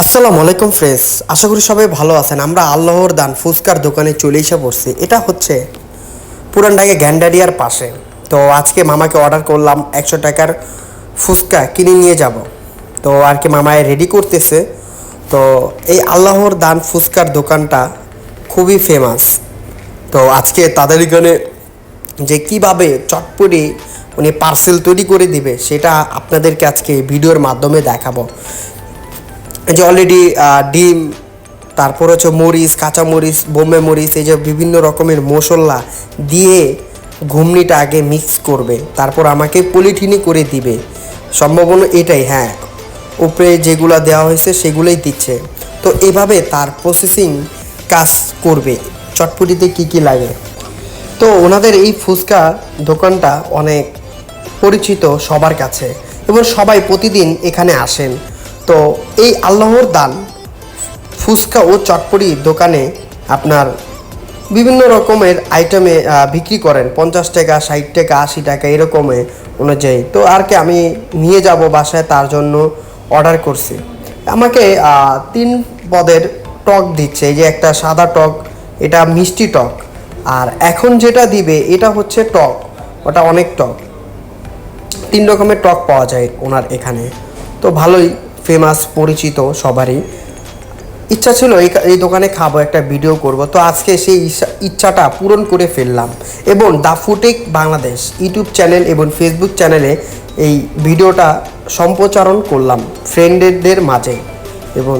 আসসালামু আলাইকুম ফ্রেন্ডস, আশা করি সবাই ভালো আছেন। আমরা আল্লাহর দান ফুচকার দোকানে চলে এসে পড়ছি। এটা হচ্ছে পুরান ঢাকা গ্যান্ডারিয়ার পাশে। তো আজকে মামাকে অর্ডার করলাম একশো টাকার ফুচকা কিনে নিয়ে যাব। তো আর কি মামায় রেডি করতেছে। তো এই আল্লাহর দান ফুচকার দোকানটা খুবই ফেমাস তো আজকে তাদের এখানে যে কীভাবে চটপটি উনি পার্সেল তৈরি করে দিবে, সেটা আপনাদেরকে আজকে ভিডিওর মাধ্যমে দেখাবো। এই যে অলরেডি ডিম, তারপর হচ্ছে মরিচ, কাঁচা মরিচ, বোম্বে মরিচ, এই যে বিভিন্ন রকমের মশলা দিয়ে ঘুমনিটা আগে মিক্স করবে। তারপর আমাকে পলিথিনে করে দিবে। সম্ভাবনা এটাই হ্যাঁ। উপরে যেগুলো দেওয়া হয়েছে সেগুলোই দিচ্ছে। তো এভাবে তার প্রসেসিং কাজ করবে। চটপটিতে কি কি লাগে? তো ওনাদের এই ফুচকা দোকানটা অনেক পরিচিত সবার কাছে এবং সবাই প্রতিদিন এখানে আসেন। তো এই আল্লাহর দান, ফুচকা ও চটপটি দোকানে আপনার বিভিন্ন রকমের আইটেমে বিক্রি করেন। পঞ্চাশ টাকা, ষাট টাকা, আশি টাকা এরকমে অনুযায়ী। তো আর কি আমি নিয়ে যাব বাসায়, তার জন্য অর্ডার করছি। আমাকে তিন পদের টক দিচ্ছে। এই যে একটা সাদা টক, এটা মিষ্টি টক। আর এখন যেটা দিবে, এটা হচ্ছে টক। ওটা অনেক টক। তিন রকমের টক পাওয়া যায় ওনার এখানে। তো ভালোই ফেমাস পরিচিত সবারই। ইচ্ছা ছিল এই এই দোকানে খাব, একটা ভিডিও করব। তো আজকে সেই ইচ্ছাটা পূরণ করে ফেললাম। এবং দ্য ফুটেক বাংলাদেশ ইউটিউব চ্যানেল এবং ফেসবুক চ্যানেলে এই ভিডিওটা সম্প্রচারণ করলাম ফ্রেন্ডদের মাঝে। এবং